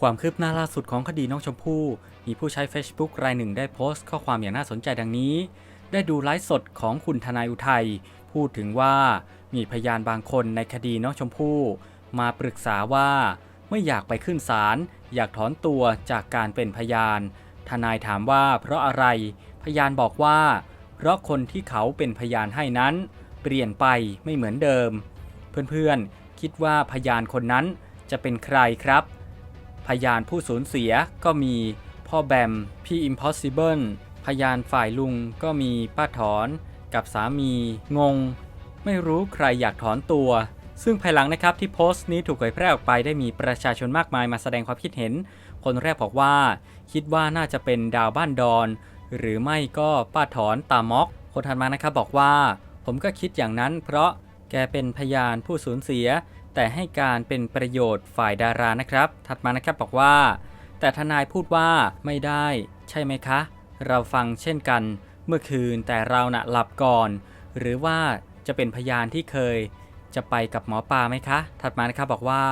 ความคืบหน้าล่าสุดของคดีน้องชมพู่ มีผู้ใช้ Facebook รายหนึ่งได้โพสต์ข้อความอย่างน่าสนใจดังนี้ ได้ดูไลฟ์สดของคุณทนายอุทัย พูดถึงว่ามีพยานบางคนในคดีน้องชมพู่ มาปรึกษาว่า ไม่อยากไปขึ้นศาลอยากถอนตัวจากการเป็นพยาน ทนายถามว่าเพราะอะไร พยานบอกว่า เพราะคนที่เขาเป็นพยานให้นั้น เปลี่ยนไปไม่เหมือนเดิม เพื่อนๆคิดว่าพยานคนนั้นจะเป็นใครครับ พยานผู้สูญเสียก็มีพ่อแบม พี่ Impossible พยานฝ่ายลุงก็มีป้าถอน กับสามีงง ไม่รู้ใครอยากถอนตัว ซึ่งภายหลังนะครับที่โพสต์นี้ถูกเผยแพร่ออกไปได้มีประชาชนมากมายมาแสดงความคิดเห็น คนแรกบอกว่า คิดว่าน่าจะเป็นดาวบ้านดอน หรือไม่ก็ป้าถอนตามอก คนถัดมานะครับบอกว่า ผมก็คิดอย่างนั้นเพราะแกเป็นพยานผู้สูญเสีย แต่ให้การเป็นประโยชน์ฝ่ายดารานะครับ ถัดมานะครับบอกว่า แต่ทนายพูดว่าไม่ได้ ใช่ไหมคะ เราฟังเช่นกัน เมื่อคืนแต่เราน่ะหลับก่อน หรือว่าจะเป็นพยานที่เคย จะไปกับหมอปลาไหมคะ ถัดมานะครับบอกว่า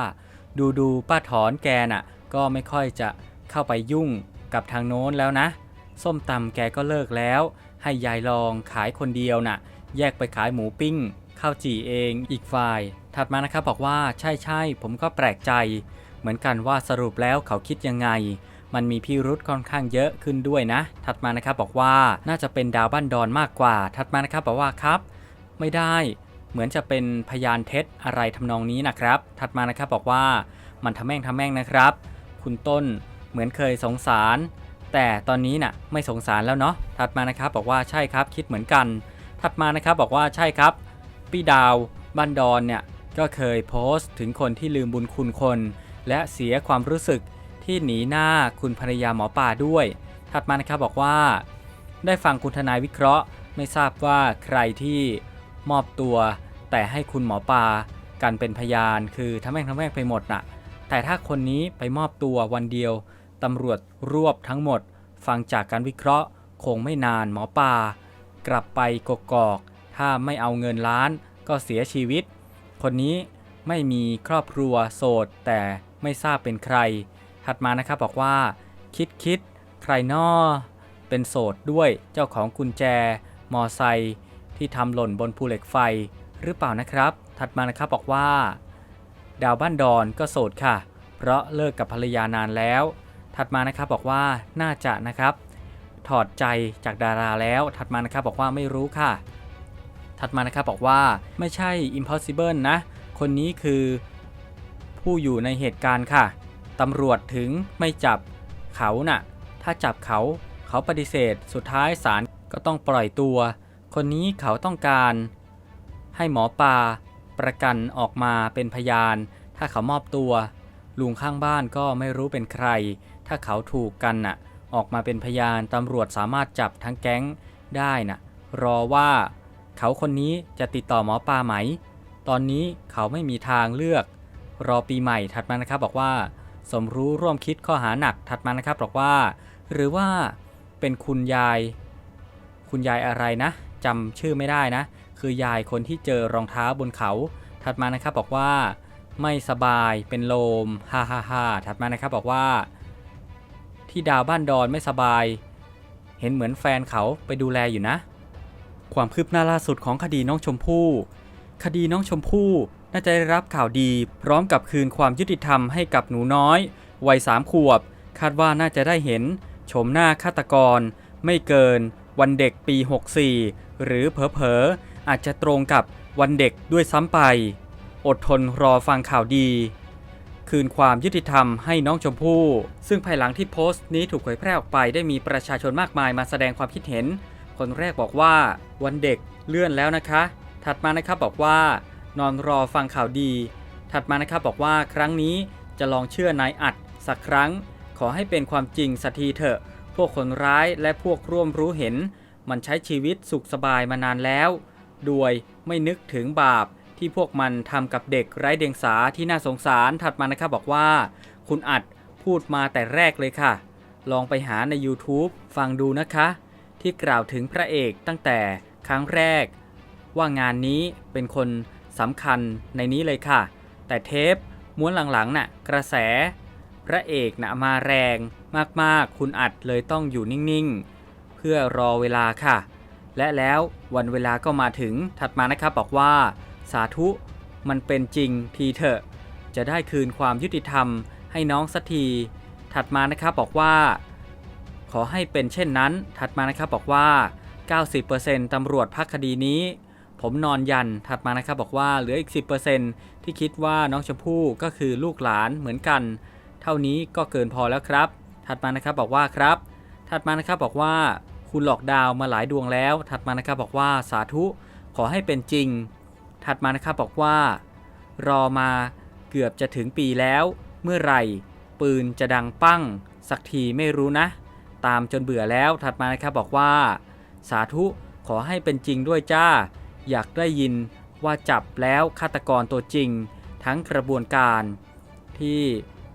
ดูดูป้าถอนแกน่ะ ก็ไม่ค่อยจะเข้าไปยุ่งกับทางโน้นแล้วนะ ส้มตำแกก็เลิกแล้ว ให้ยายลองขายคนเดียวน่ะ แยกไปขายหมูปิ้งข้าวจี่เองอีกฝ่าย ถัดมานะครับบอกว่าใช่ใช่ผมก็แปลกใจ เหมือนกันว่าสรุปแล้วเขาคิดยังไง มันมีพิรุษค่อนข้างเยอะขึ้นด้วยนะ ถัดมานะครับบอกว่าน่าจะเป็นดาวบ้านดอนมากกว่า ถัดมานะครับบอกว่าครับ ไม่ได้เหมือนจะเป็นพยานเท็จอะไรทำนองนี้นะครับ ถัดมานะครับบอกว่ามันทำแม่งทำแม่งนะครับ คุณต้นเหมือนเคยสงสาร แต่ตอนนี้น่ะไม่สงสารแล้วเนาะ ถัดมานะครับบอกว่าใช่ครับคิดเหมือนกัน ถัดมานะครับบอกว่าใช่ครับ พี่ดาวบ้านดอนเนี่ย ก็เคยโพสต์ถึงคนที่ลืมบุญคุณคน และเสียความรู้สึกที่หนีหน้าคุณภรรยาหมอป่าด้วย ถัดมานะครับบอกว่า ได้ฟังคุณทนายวิเคราะห์ ไม่ทราบว่าใครที่มอบตัว แต่ให้คุณหมอปลากันเป็นพยาน คือทำแม่งทำแม่งไปหมดน่ะ แต่ถ้าคนนี้ไปมอบตัววันเดียวตำรวจรวบทั้งหมด ฟังจากการวิเคราะห์ คงไม่นานหมอปลากลับไปกกอก ถ้าไม่เอาเงินล้านก็เสียชีวิต คนนี้ไม่มีครอบครัวโสด แต่ไม่ทราบเป็นใคร ถัดมานะครับบอกว่า คิดคิดใครนอเป็นโสดด้วยเจ้าของกุญแจ มอไซค์ที่ทำหล่นบนภูเหล็กไฟหรือเปล่านะครับ ถัดมานะครับบอกว่า ดาวบ้านดอนก็โสดค่ะ เพราะเลิกกับภรรยานานแล้ว ถัดมานะครับบอกว่าน่าจะนะครับ ถอดใจจากดาราแล้ว ถัดมานะครับบอกว่าไม่รู้ค่ะ ถัดมานะครับบอกว่าไม่ใช่ impossible นะ คนนี้คือผู้อยู่ในเหตุการณ์ค่ะตำรวจถึงไม่จับเขาน่ะ ถ้าจับเขาเขาปฏิเสธ สุดท้ายศาลก็ต้องปล่อยตัว คนนี้เขาต้องการ ให้หมอปลาประกันออกมาเป็นพยาน ถ้าเขามอบตัว ลุงข้างบ้านก็ไม่รู้เป็นใคร ถ้าเขาถูกกันน่ะ ออกมาเป็นพยานตำรวจสามารถจับทั้งแก๊งได้น่ะ รอว่า เขาคนนี้จะติดต่อหมอปลาไหม ตอนนี้เขาไม่มีทางเลือก รอปีใหม่ถัดมานะครับบอกว่า สมรู้ร่วมคิดข้อหาหนักถัดมานะครับบอกว่า หรือว่าเป็นคุณยาย คุณยายอะไรนะจำชื่อไม่ได้นะ คือยายคนที่เจอรองเท้าบนเขา ถัดมานะครับบอกว่า ไม่สบายเป็นลมฮ่าฮ่าฮ่าถัดมานะครับบอกว่า ที่ดาวบ้านดอนไม่สบาย เห็นเหมือนแฟนเขาไปดูแลอยู่นะ ความคืบหน้าล่าสุดของคดีน้องชมพู่ คดีน้องชมพู่น่าจะได้รับข่าวดี พร้อมกับคืนความยุติธรรมให้กับหนูน้อย วัยสามขวบ คาดว่าน่าจะได้เห็นโฉมหน้าฆาตกร ไม่เกิน วันเด็กปี 64 หรือเผลอๆอาจจะตรงกับวันเด็กด้วยซ้ำไป อดทนรอฟังข่าวดี คืนความยุติธรรมให้น้องชมพู่ ซึ่งภายหลังที่โพสต์นี้ถูกเผยแพร่ออกไปได้มีประชาชนมากมายมาแสดงความคิดเห็น คนแรกบอกว่าวันเด็กเลื่อนแล้วนะคะ ถัดมานะครับบอกว่า นอนรอฟังข่าวดี ถัดมานะครับบอกว่าครั้งนี้จะลองเชื่อนายอัดสักครั้ง ขอให้เป็นความจริงสักทีเถอะ พวกคนร้ายและพวกร่วมรู้เห็น มันใช้ชีวิตสุขสบายมานานแล้วด้วยไม่นึกถึงบาปที่พวกมันทำกับเด็กไร้เดียงสาที่น่าสงสารถัดมานะครับบอกว่า คุณอัดพูดมาแต่แรกเลยค่ะ ลองไปหาใน YouTube ฟังดูนะคะ ที่กล่าวถึงพระเอกตั้งแต่ครั้งแรก ว่างานนี้เป็นคนสำคัญในนี้เลยค่ะ แต่เทปม้วนหลังๆน่ะกระแส พระเอกนะมาแรงมากๆ คุณอัดเลยต้องอยู่นิ่งๆ เพื่อรอเวลาค่ะ และแล้ววันเวลาก็มาถึงถัดมานะครับบอกว่า สาธุมันเป็นจริงทีเถอะ จะได้คืนความยุติธรรมให้น้องสักที ถัดมานะครับบอกว่า ขอให้เป็นเช่นนั้น ถัดมานะครับบอกว่า 90%ตำรวจพักคดีนี้ ผมนอนยันถัดมานะครับบอกว่าเหลืออีก 10%ที่คิดว่าน้องชมพู่ก็คือลูกหลานเหมือนกัน เท่านี้ก็เกินพอแล้วครับ ถัดมานะครับบอกว่าครับ ถัดมานะครับบอกว่า คุณหลอกดาวมาหลายดวงแล้ว ถัดมานะครับบอกว่าสาธุขอให้เป็นจริง ถัดมานะครับบอกว่า รอมาเกือบจะถึงปีแล้ว เมื่อไหร่ ปืนจะดังปั้ง สักทีไม่รู้นะ ตามจนเบื่อแล้วถัดมานะครับบอกว่า สาธุขอให้เป็นจริงด้วยจ้า อยากได้ยินว่าจับแล้วฆาตกรตัวจริง ทั้งกระบวนการ ที่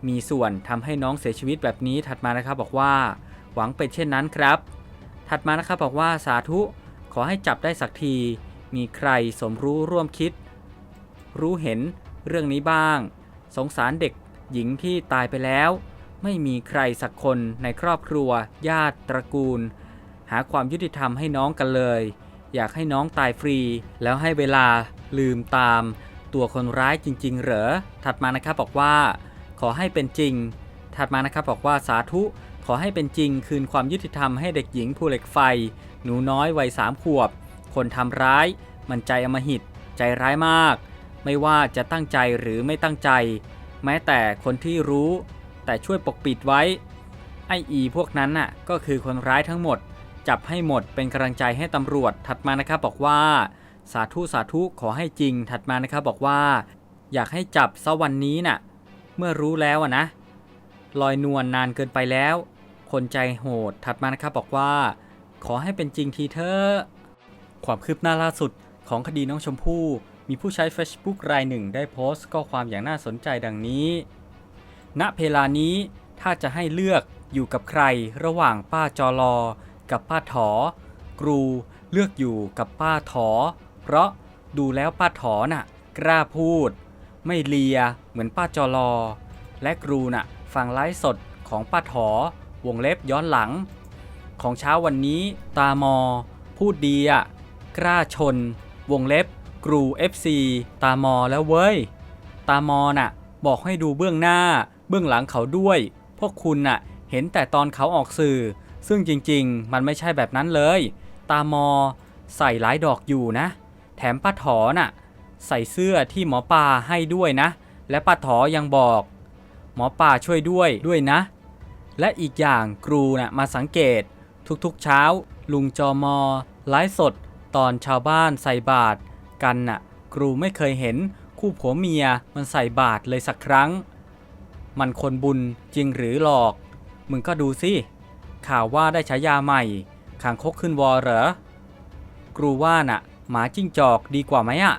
มีส่วนทำให้น้องเสียชีวิตแบบนี้ถัดมานะครับบอกว่า หวังเป็นเช่นนั้นครับ ถัดมานะครับบอกว่าสาธุขอให้จับได้สักที มีใครสมรู้ร่วมคิด รู้เห็นเรื่องนี้บ้าง สงสารเด็กหญิงที่ตายไปแล้ว ไม่มีใครสักคนในครอบครัว ญาติตระกูล หาความยุติธรรมให้น้องกันเลย อยากให้น้องตายฟรี แล้วให้เวลาลืมตาม ตัวคนร้ายจริง ๆ เหรอ ถัดมานะครับบอกว่า ขอให้เป็นจริง ถัดมานะครับบอกว่าสาธุ ขอให้เป็นจริง คืนความยุติธรรมให้เด็กหญิงภูเหล็กไฟ หนูน้อยวัยสามขวบ คนทำร้าย มันใจอมหิต ใจร้ายมาก ไม่ว่าจะตั้งใจหรือไม่ตั้งใจ แม้แต่คนที่รู้ แต่ช่วยปกปิดไว้ ไออีพวกนั้นน่ะก็คือคนร้ายทั้งหมด จับให้หมดเป็นกำลังใจให้ตำรวจถัดมานะครับบอกว่า สาธุสาธุขอให้จริง ถัดมานะครับบอกว่า อยากให้จับซะวันนี้น่ะ เมื่อรู้แล้วนะ ลอยนวลนานเกินไปแล้ว คนใจโหดถัดมานะครับบอกว่า ขอให้เป็นจริงทีเถอะความคืบหน้าล่าสุดของคดีน้องชมพู่มีผู้ใช้ Facebook รายหนึ่งได้โพสต์ข้อความอย่างน่าสนใจดังนี้ ณเพลานี้ถ้าจะให้เลือกอยู่กับใครระหว่างป้าจอลอ กับป้าถอ กรูเลือกอยู่กับป้าถอ เพราะดูแล้วป้าถอน่ะ กล้าพูด ไม่เลียเหมือนป้าจอลอ และกรูน่ะฟังไลฟ์สดของป้าถอ วงเล็บย้อนหลัง ของเช้าวันนี้ตามอ พูดดีอะ กล้าชน วงเล็บ กรู FC ตามอแล้วเว้ย ตามอน่ะ บอกให้ดูเบื้องหน้า เบื้องหลังเขาด้วย พวกคุณน่ะเห็นแต่ตอนเขาออกสื่อ ซึ่งจริงๆ มันไม่ใช่แบบนั้นเลย ตามอ ใส่หลายดอกอยู่นะ แถมป้าถอน่ะ ใส่เสื้อที่หมอปลาให้ด้วยนะ และป้าถอยังบอก หมอปลาช่วยด้วยด้วยนะ และอีกอย่างครูน่ะมาสังเกต ทุกๆเช้า ลุงจอมอไลฟ์สด ตอนชาวบ้านใส่บาตรกันน่ะ ครูไม่เคยเห็นคู่ผัวเมียมันใส่บาตรเลยสักครั้ง มันคนบุญจริงหรือหลอก มึงก็ดูสิข่าวว่าได้ฉายาใหม่ขางคกขึ้นวอเหรอครูว่าน่ะ หมาจิ้งจอกดีกว่าไหมอะ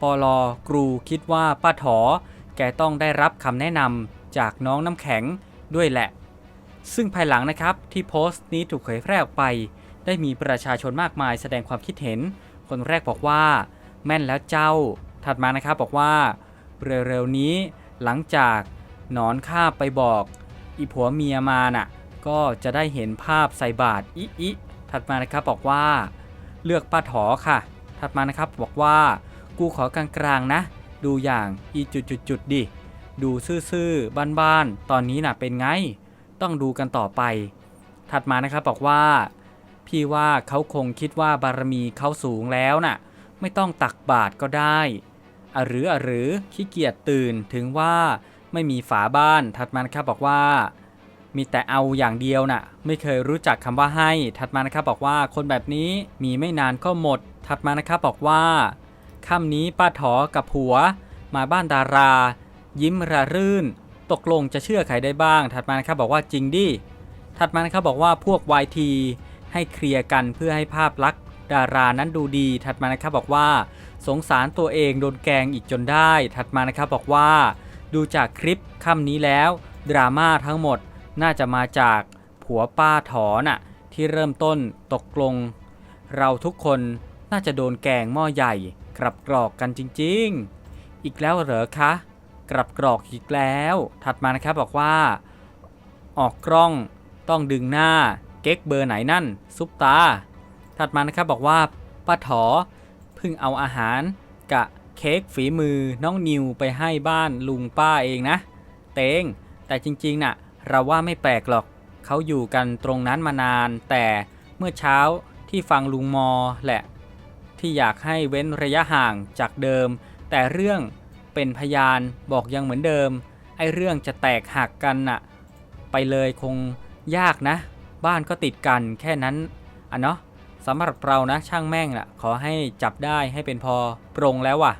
ปอลอกรูคิดว่าป้าถอ แกต้องได้รับคำแนะนำจากน้องน้ำแข็งด้วยแหละ ซึ่งภายหลังนะครับที่โพสต์นี้ถูกเผยแพร่ออกไป ได้มีประชาชนมากมายแสดงความคิดเห็น คนแรกบอกว่า แม่นแล้วเจ้า ถัดมานะครับบอกว่า เร็วๆนี้หลังจาก นอนข้าไปบอก อีผัวเมียมาน่ะ ก็จะได้เห็นภาพใส่บาตรอิอิถัดมานะครับบอกว่า เลือกป้าถอค่ะ ถัดมานะครับบอกว่ากูขอกลางๆนะ ดูอย่างอีจุดๆๆดิ ดูซื่อๆบ้านๆตอนนี้น่ะเป็นไง ต้องดูกันต่อไป ถัดมานะครับบอกว่า พี่ว่าเขาคงคิดว่าบารมีเขาสูงแล้วน่ะ ไม่ต้องตักบาตรก็ได้อะหรืออะหรือขี้เกียจตื่นถึงว่า ไม่มีฝาบ้าน ถัดมานะครับบอกว่า มีแต่เอาอย่างเดียวน่ะ ไม่เคยรู้จักคำว่าให้ ถัดมานะครับบอกว่าคนแบบนี้มีไม่นานก็หมด ถัดมานะครับบอกว่าค่ำนี้ป้าถอกับผัว มาบ้านดารา ยิ้มระรื่น ตกลงจะเชื่อใครได้บ้าง ถัดมานะครับบอกว่าจริงดิ ถัดมานะครับบอกว่าพวก YT ให้เคลียร์กันเพื่อให้ภาพลักษณ์ดารานั้นดูดี ถัดมานะครับบอกว่า สงสารตัวเองโดนแกงอีกจนได้ ถัดมานะครับบอกว่า ดูจากคลิปค่ำนี้แล้ว ดราม่าทั้งหมดน่าจะมาจากผัวป้าถอน่ะที่เริ่มต้นตกลง เราทุกคนน่าจะโดนแกงหม้อใหญ่กรับกรอกกันจริงๆ อีกแล้วเหรอคะกรับกรอกอีกแล้ว ถัดมานะครับบอกว่า ออกกล้องต้องดึงหน้าเก๊กเบอร์ไหนนั่น ซุปตา ถัดมานะครับบอกว่าป้าถอเพิ่งเอาอาหารกะ เค้กฝีมือน้องนิวไปให้บ้านลุงป้าเองนะ เตง แต่จริงๆน่ะ เราว่าไม่แปลกหรอกเขาอยู่กันตรงนั้นมานาน แต่เมื่อเช้าที่ฟังลุงมอแหละ ที่อยากให้เว้นระยะห่างจากเดิม แต่เรื่องเป็นพยานบอกยังเหมือนเดิม ไอ้เรื่องจะแตกหักกันน่ะ ไปเลยคงยากนะ บ้านก็ติดกันแค่นั้นอะเนาะสำหรับเรานะช่างแม่งล่ะ ขอให้จับได้ให้เป็นพอโปรงแล้วว่ะ